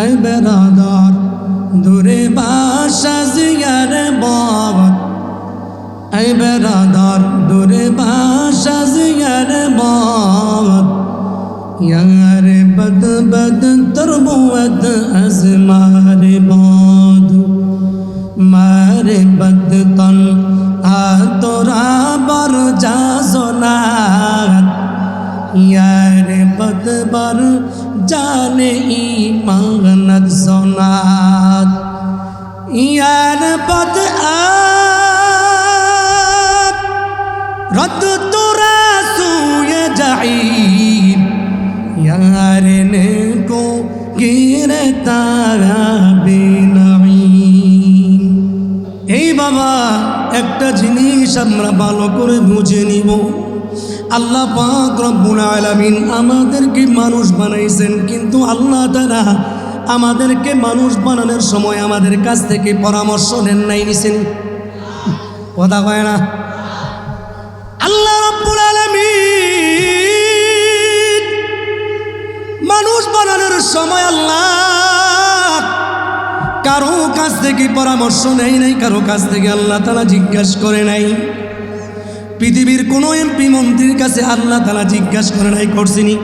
I বেরাদার দূরে বাসা জিয়ার বাবত আই বেরাদার দূরে বাসা জিয়ার বাবত ইয়ার বদ বদ তরবুয়ত আজমার বাদ। মারে বদ তন আতরা বর যা ইয়ার বদবর জানে ই সোনাদ ইয়ার বদ রদ তোরা সুয় যাই ইয়ার নে কো গির তারা বেনাই এই বাবা একটা জিনিস আমরা ভালো করে বুঝে নিব আল্লাহ পাক রব্বুল আলামিন আমাদেরকে মানুষ বানাইছেন, কিন্তু আল্লাহ তারা আমাদেরকে মানুষ বানানোর সময় আমাদের কাছ থেকে পরামর্শ নেন নাই, নিছেন। কথা কয় না? আল্লাহ রব্বুল আলামিন মানুষ বানানোর সময় আল্লাহ কারও কাছ থেকে পরামর্শ নেই নাই, কারও কাছ থেকে আল্লাহ তালা জিজ্ঞাসা করে নাই। পৃথিবীর কোনো এমপি মন্ত্রীর কাছে আল্লাহ তালা জিজ্ঞাসা করে নাই, করছিনি?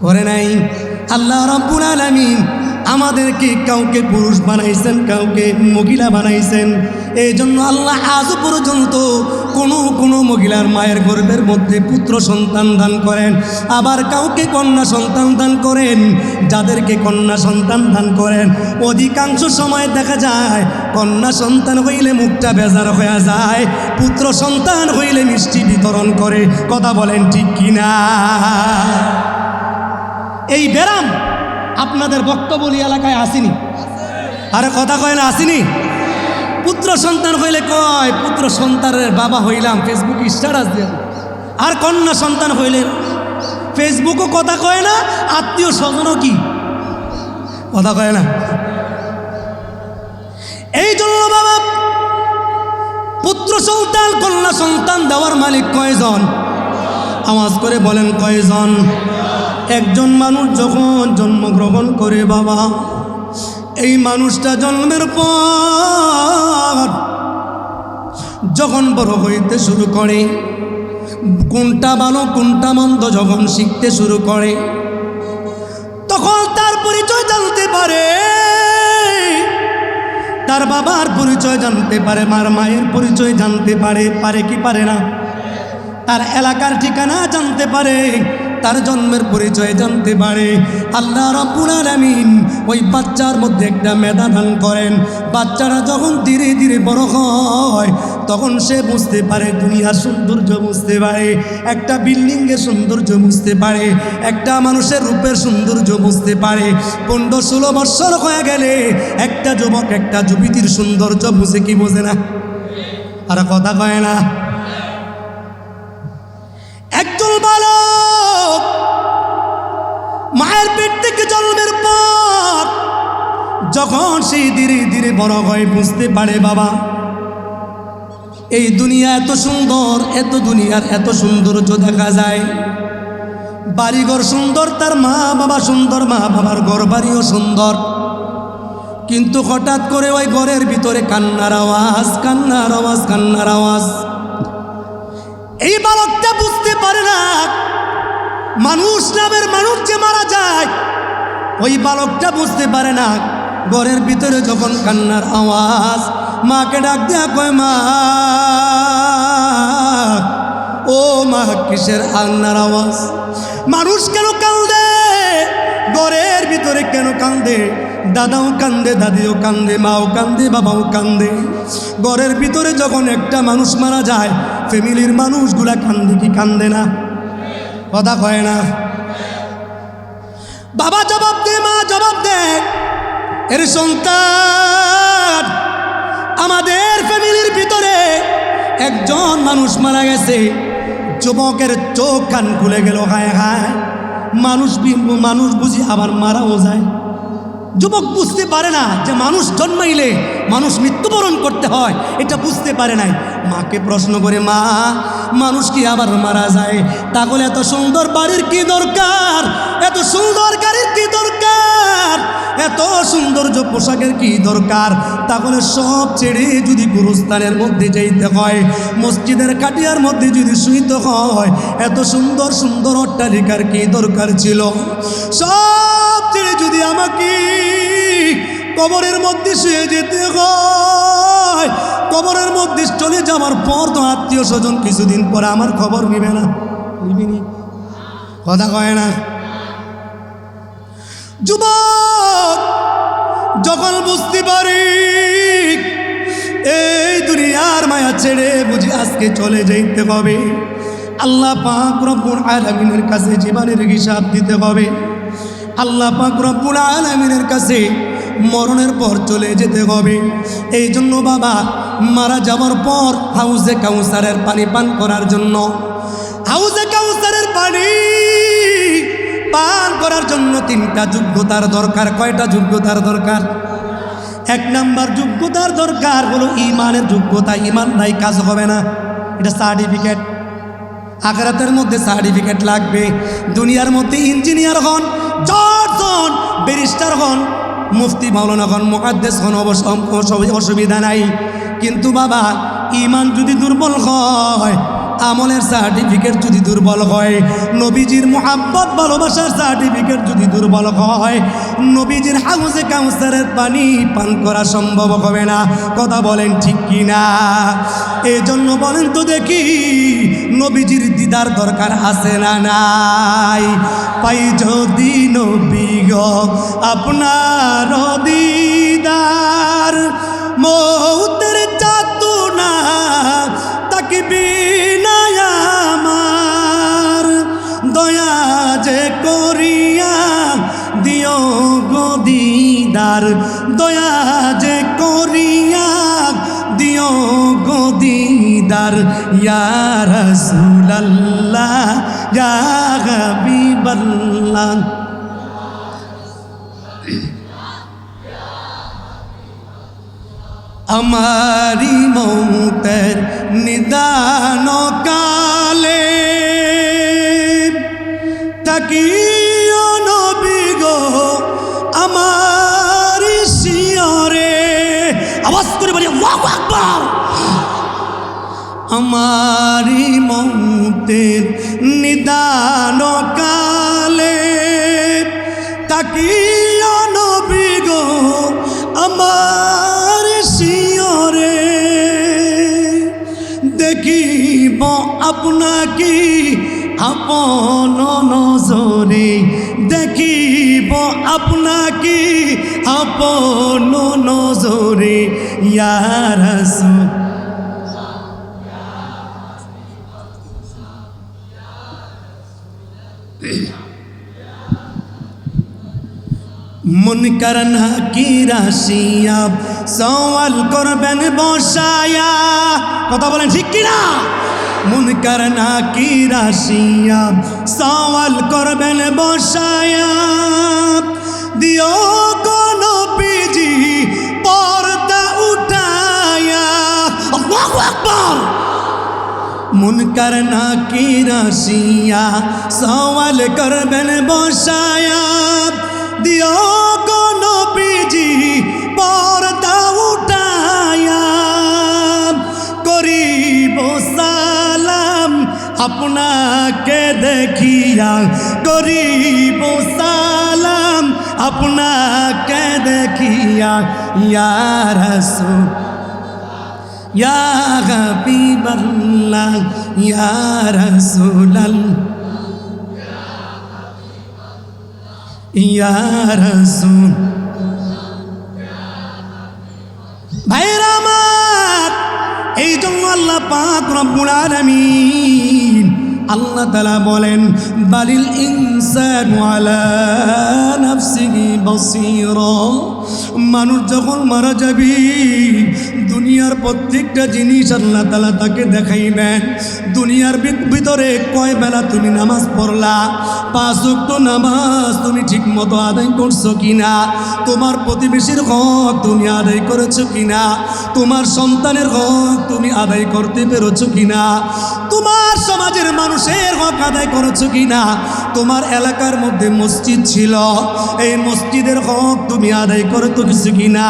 করে নাই। আল্লাহ রব্বুল আলামিন আমাদেরকে কাউকে পুরুষ বানাইছেন, কাউকে মহিলা বানাইছেন। এই জন্য আল্লাহ আজও পর্যন্ত কোনো কোনো মহিলার মায়ের গর্ভের মধ্যে পুত্র সন্তান দান করেন। আবার কাউকে কন্যা সন্তান দান করেন, যাদেরকে কন্যা সন্তান দান করেন। অধিকাংশ সময় দেখা যায়, কন্যা সন্তান হইলে মুখটা বেজার হয়ে যায়, পুত্র সন্তান হইলে মিষ্টি বিতরণ করে। কথা বলেন ঠিক কিনা? এই ব্যারাম আপনাদের বক্তব্য এলাকায় আসেনি? আরে কথা কয় না, আসিনি? পুত্র সন্তান হইলে কয়, পুত্র সন্তানের বাবা হইলাম ফেসবুকে স্ট্যাটাস দেন আর কন্যা সন্তান হইলে ফেসবুকও কথা কয় না, আত্মীয় স্বজনও কি? কথা কয় না। এই জন্য বাবা, পুত্র সন্তান, কন্যা সন্তান দেওয়ার মালিক কয়জন? আওয়াজ করে বলেন, কয়জন? একজন মানুষ যখন জন্মগ্রহণ করে, বাবা, এই মানুষটা জন্মের পর যখন বড় হইতে শুরু করে, কোনটা ভালো, কোনটা মন্দ যখন শিখতে শুরু করে, তখন তার পরিচয় জানতে পারে। তার বাবার পরিচয় জানতে পারে, মার মায়ের পরিচয় জানতে পারে পারে কি পারে না? তার এলাকার ঠিকানা জানতে পারে, তার জন্মের পরিচয় জানতে পারে। আল্লাহ রব্বুল আলামিন ওই বাচ্চার মধ্যে একটা মেধা করেন। বাচ্চারা যখন ধীরে ধীরে বড় হয়, তখন সে বুঝতে পারে, দুনিয়ার সৌন্দর্য বুঝতে পারে, একটা বিল্ডিংয়ের সৌন্দর্য বুঝতে পারে, একটা মানুষের রূপের সৌন্দর্য বুঝতে পারে। পনেরো ষোলো বৎসর হয়ে গেলে একটা যুবক একটা যুবতীর সৌন্দর্য বুঝে কি বোঝে না? আর কথা কয় না। মায়ের পেট থেকে জন্মের পর যখন সেই ধীরে ধীরে বড় হয়, বুঝতে পারে বাবা, এই দুনিয়া এত সুন্দর, এত দুনিয়ার এত সৌন্দর্য দেখা যায়। বাড়িঘর সুন্দর, তার মা বাবা সুন্দর, মা বাবার ঘর বাড়িও সুন্দর। কিন্তু হঠাৎ করে ওই ঘরের ভিতরে কান্নার আওয়াজ কান্নার আওয়াজ কান্নার আওয়াজ। এই বালকটা বুঝতে পারে না মানুষ নামের মানুষ যে মারা যায়, ওই বালকটা বুঝতে পারে না। ঘরের ভিতরে যখন কান্নার আওয়াজ, মাকে ডাক দেয়া কয়, মা, ও মা, কিসের আন্নার আওয়াজ? মানুষ কেন কান্দে? ঘরের ভিতরে কেন কান্দে? দাদাও কান্দে, দাদিও কান্দে, মাও কান্দে, বাবাও কান্দে। ঘরের ভিতরে যখন একটা মানুষ মারা যায় ফ্যামিলির মানুষগুলা কান্দে কি কান্দে না? কথা কয় না। বাবা জবাব দে, মা জবাব দে। এর সন্তান আমাদের ফ্যামিলির ভিতরে একজন মানুষ মারা গেছে। যুবকের চোখ কান খুলে গেল, হায় হায়। মানুষ মানুষ বুঝি আবার মারাও যায়। যুবক বুঝতে পারে না যে মানুষ জন্মাইলে মানুষ মৃত্যুবরণ করতে হয়, এটা বুঝতে পারে নাই। মাকে প্রশ্ন করে, মা, মানুষ কি আবার মারা যায়? তাহলে এত সুন্দর বাড়ির কি দরকার? এত সুন্দর গাড়ির কি দরকার? এত সৌন্দর্য পোশাকের কি দরকার? তাহলে সব ছেড়ে যদি গুরুস্থানের মধ্যে যাইতে হয়, মসজিদের কাটিয়ার মধ্যে যদি শুইতে হয়, এত সুন্দর সুন্দর অট্টালিকার কি দরকার ছিল? সব কবরের মধ্যে শুয়ে যেতে হয়। কবরের মধ্যে চলে যাওয়ার পর তো আত্মীয় স্বজন কিছুদিন পরে আমার খবর নিবে না। নিবিনি কথা কয় না। যুবক, যখন বুঝতে পারি এই দুনিয়ার মায়া ছেড়ে বুঝি আজকে চলে যাইতে হবে। আল্লাহ পাক আলামিনের কাছে জীবনের হিসাব দিতে হবে। আল্লাহ পাক আলামিনের কাছে মরণের পর চলে যেতে হবে। এই জন্য বাবা মারা যাওয়ার পর হাউসে কাউসারের পানি পান করার জন্য হাউসে কাউসারের পানি পান করার জন্য তিনটা যোগ্যতার দরকার। কয়টা যোগ্যতার দরকার? এক নাম্বার যোগ্যতার দরকার হলো ইমানের যোগ্যতা। ইমান নাই, কাজ হবে না। এটা সার্টিফিকেট আখরাতের মধ্যে সার্টিফিকেট লাগবে। দুনিয়ার মধ্যে ইঞ্জিনিয়ার হন, জজ হন ব্যারিস্টার হন মুফতি মাওলানা হন মহাদ্দেশ হন অবশ্য অসুবিধা নাই। কিন্তু বাবা ইমান যদি দুর্বল হয় আমলের সার্টিফিকেট যদি দুর্বল হয়, নবীজির মোহাব্বত, ভালোবাসার সার্টিফিকেট যদি দুর্বল হয়, নবীজির হাউসে কাউসারের পানি পান করা সম্ভব হবে না। কথা বলেন ঠিক কি না এই জন্য বলেন তো দেখি, নবীজির দিদার দরকার আছে না নাই? পাই যদি নবী গো, আপনার দিদার মৌতের দিও গো দিদার, দয়া যে করিয়া দিও গো দিদার। ইয়া রাসূলুল্লাহ, ইয়া হাবিবাল্লাহ। আমারি মৌতের নিদান কালে তাকিও আমারি মৌতের নিদান কালে তাকিও নবী গো আমার শিয়রে। দেখিব আপনাকে আপন নজরে। দেখিব আপনাকে আপন নজরে। ইয়ার করনা কি রাশিয়া সওয়াল করবেন বসায়া। কথা বলেন ঠিক কিনা? মন করনা কি রাশিয়া সওয়াল করবেন বসায়া। দিও কোন পিজি পর্দা উঠায়া। আল্লাহু আকবার! মুনকার না কি রাশিয়া সওয়াল করবেন বসায়া। আপনাকে দেখিয়া করিব সালাম, আপনাকে দেখিয়া ইয়ারসু ইয়া হাবিবাল্লাহ, ইয়া রাসূলাল্লাহ, ইয়া রাসূল ভাইরা আমার, এই জন্য আল্লাহ পাক রব্বুল আলামিন আল্লাহ তালা বলেন বালিল ইনসানু মানুষ যখন মারা যাবে দুনিয়ার প্রত্যেকটা জিনিস আল্লাহ তালা তাকে দেখাইবেন দুনিয়ার ভিতরে কয় বেলা তুমি নামাজ পড়লা? পাঁচ উক্ত নামাজ তুমি ঠিক মতো আদায় করছ কিনা? তোমার প্রতিবেশীর হক তুমি আদায় করেছ কিনা? তোমার সন্তানের হক তুমি আদায় করতে পেরেছ কিনা? তোমার সমাজের মানুষের হক আদায় করেছ কিনা? তোমার এলাকার মধ্যে মসজিদ ছিল। এই মসজিদের হক তুমি আদায় করে তো কিছু কিনা?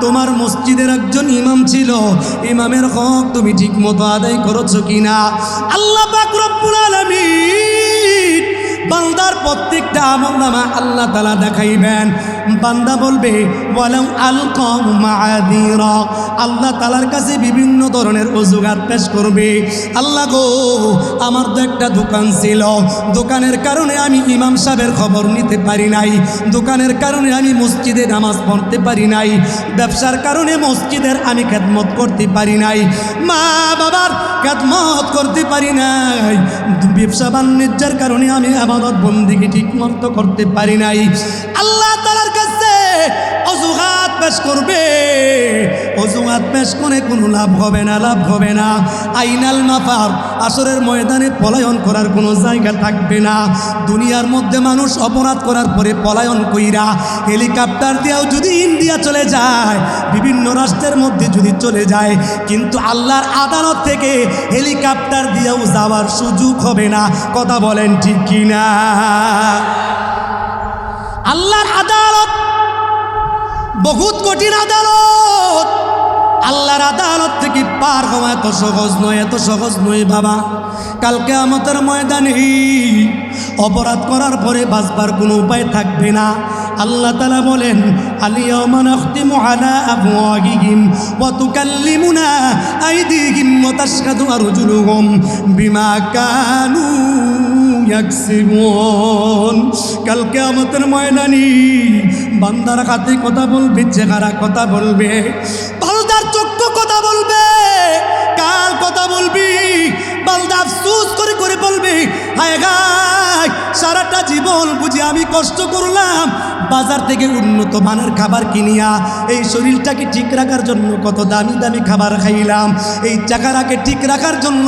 তোমার মসজিদের একজন ইমাম ছিল। ইমামের হক তুমি ঠিক মতো আদায় করেছ কিনা? আল্লাহ পাক রব্বুল আলামিন বান্দার প্রত্যেকটা আমল নামা আল্লাহ তালা দেখাইবেন। বান্দা বলবে বলেন আল কম আল্লাহ তালার কাছে বিভিন্ন ধরনের অজুগাত পেশ করবে। আল্লাহ গো, আমার তো একটা দোকান ছিল। দোকানের কারণে আমি ইমাম সাহেবের খবর নিতে পারি নাই। দোকানের কারণে আমি মসজিদে নামাজ পড়তে পারি নাই। ব্যবসার কারণে মসজিদের আমি খেদমত করতে পারি নাই। মা বাবার খেদমত করতে পারি নাই। ব্যবসা বাণিজ্যের কারণে আমি আবাদত বন্দিকে ঠিক মতো করতে পারি নাই। আল্লাহ তালার কাছে অজুহাত পেশ করবে। অজুহাত পেশ করে কোনো লাভ হবে না, লাভ হবে না। আইনাল মাফার, আসরের ময়দানে পলায়ন করার কোনো জায়গা থাকবে না। দুনিয়ার মধ্যে মানুষ অপরাধ করার পরে পলায়ন কইরা হেলিকপ্টার দিয়েও যদি ইন্ডিয়া চলে যায়, বিভিন্ন রাষ্ট্রের মধ্যে যদি চলে যায়, কিন্তু আল্লাহর আদালত থেকে হেলিকপ্টার দিয়েও যাওয়ার সুযোগ হবে না। কথা বলেন ঠিক কিনা? আল্লাহর আদালত, বহুত কঠিন আদালত। আল্লাহর আদালত থেকে পার হওয়া এত সহজ নয়, এত সহজ নয় বাবা। কালকে আমাদের ময়দানে অপরাধ করার পরে বাঁচবার কোনো উপায় থাকবে না। আল্লাহ তালা বলেন আলিয়মান আলা আবওয়াহিহিম ওয়া তুকাল্লিমুনা আইদিহিম ওয়া বিমা কানু ইয়াকসিবুন কালকে আমাদের ময়দানি বান্দার হাতে কথা বলবে চেহারা কথা বলবে বান্দার চক্ষু কথা বলবে কার কথা বলবি বান্দা আফসুস করে করে বলবি, হায় গায়, সারাটা জীবন বুঝি আমি কষ্ট করলাম বাজার থেকে উন্নত মানের খাবার কিনিয়া এই শরীরটাকে ঠিক রাখার জন্য কত দামি দামি খাবার খাইলাম। এই চাকারাকে ঠিক রাখার জন্য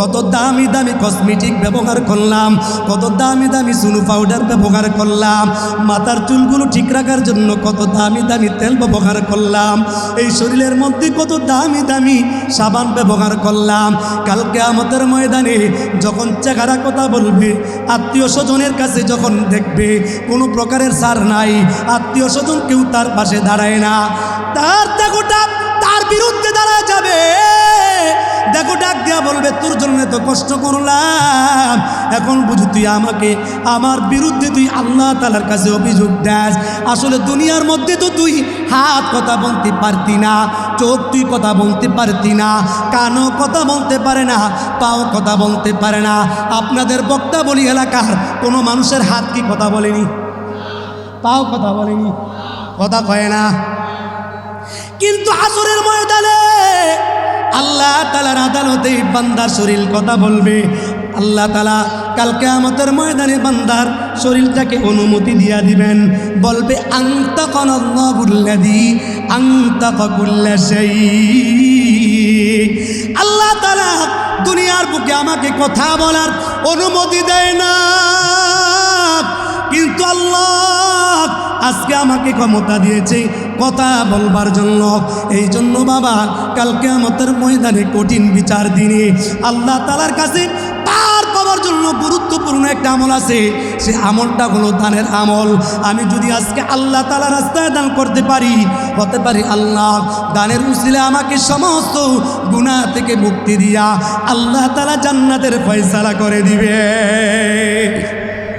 কত দামি দামি কসমেটিক ব্যবহার করলাম, কত দামি দামি সুনু পাউডার ব্যবহার করলাম, মাথার চুলগুলো ঠিক রাখার জন্য কত দামি দামি তেল ব্যবহার করলাম, এই শরীরের মধ্যে কত দামি দামি সাবান ব্যবহার করলাম। কালকে আমাদের ময়দানে যখন চেহারা কথা বলবে, আত্মীয় স্বজনের কাছে যখন দেখবে, কোনো প্রকারের সার নাই, আত্মীয় স্বজন কেউ তার পাশে দাঁড়ায় না। তার দেখোটা তার বিরুদ্ধে দাঁড়ায় যাবে। দেখো ডাক দিয়া বলবে, তোর জন্য তো কষ্ট করলাম। এখন বুঝি তুই আমাকে, আমার বিরুদ্ধে তুই আল্লাহ তালার কাছে অভিযোগ দেস। আসলে দুনিয়ার মধ্যে তো তুই হাত কথা বলতে পারতি না, চোখ তুই কথা বলতে পারতি না, কানও কথা বলতে পারে না, পাও কথা বলতে পারে না। আপনাদের বক্তা বলি এলাকার কোনো মানুষের হাত কি কথা বলেনি? পাও কথা বলেনি। কথা কয় না। কিন্তু আসরের ময়দানে আল্লাহ তালার আদালতে বান্দার শরীর কথা বলবে। আল্লাহ তালা কালকে আমাদের ময়দানে বান্দার শরীরটাকে অনুমতি দিয়া দিবেন। বলবে আংতা কনল্লাদি আংতা ককুল্লা সেই আল্লাহ তালা দুনিয়ার বুকে আমাকে কথা বলার অনুমতি দেয় না। কিন্তু আল্লাহ আজকে আমাকে ক্ষমতা দিয়েছে কথা বলবার জন্য। এই জন্য বাবা কালকে আমাদের ময়দানে কঠিন বিচার দিনে আল্লাহ তালার কাছে পার পাওয়ার জন্য গুরুত্বপূর্ণ একটা আমল আছে। সে আমলটা হলো দানের আমল। আমি যদি আজকে আল্লাহ তালা রাস্তায় দান করতে পারি, হতে পারি আল্লাহ দানের উসিলে আমাকে সমস্ত গুণা থেকে মুক্তি দিয়া আল্লাহ তালা জান্নাতের ফয়সালা করে দিবে।